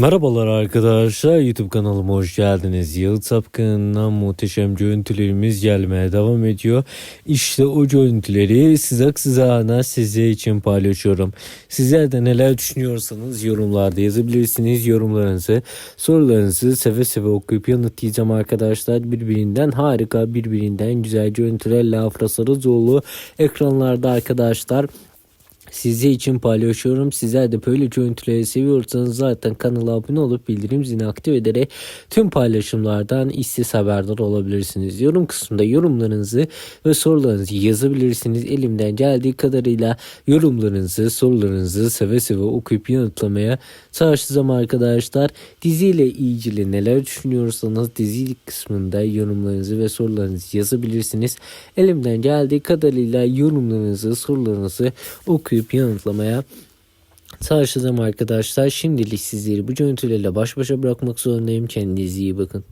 Merhabalar arkadaşlar YouTube kanalıma hoş geldiniz. Yağıt Sapkın'dan muhteşem görüntülerimiz gelmeye devam ediyor. İşte o görüntüleri sızak sızağına size için paylaşıyorum. Sizler de neler düşünüyorsanız yorumlarda yazabilirsiniz. Yorumlarınızı, sorularınızı seve seve okuyup yanıtlayacağım arkadaşlar. Birbirinden harika, birbirinden güzel görüntülerle Afra Sarızoğlu ekranlarda arkadaşlar. Size için paylaşıyorum. Sizler de böyle görüntüleri seviyorsanız zaten kanala abone olup bildirim zilini aktif ederek tüm paylaşımlardan işsiz haberdar olabilirsiniz. Yorum kısmında yorumlarınızı ve sorularınızı yazabilirsiniz. Elimden geldiği kadarıyla yorumlarınızı, sorularınızı seve seve okuyup yanıtlamaya çalışacağım arkadaşlar. Diziyle ilgili neler düşünüyorsanız dizi kısmında yorumlarınızı ve sorularınızı yazabilirsiniz. Elimden geldiği kadarıyla yorumlarınızı, sorularınızı okuyup yanıtlamaya çalışacağım arkadaşlar. Şimdilik sizleri bu görüntülerle baş başa bırakmak zorundayım. Kendinize iyi bakın.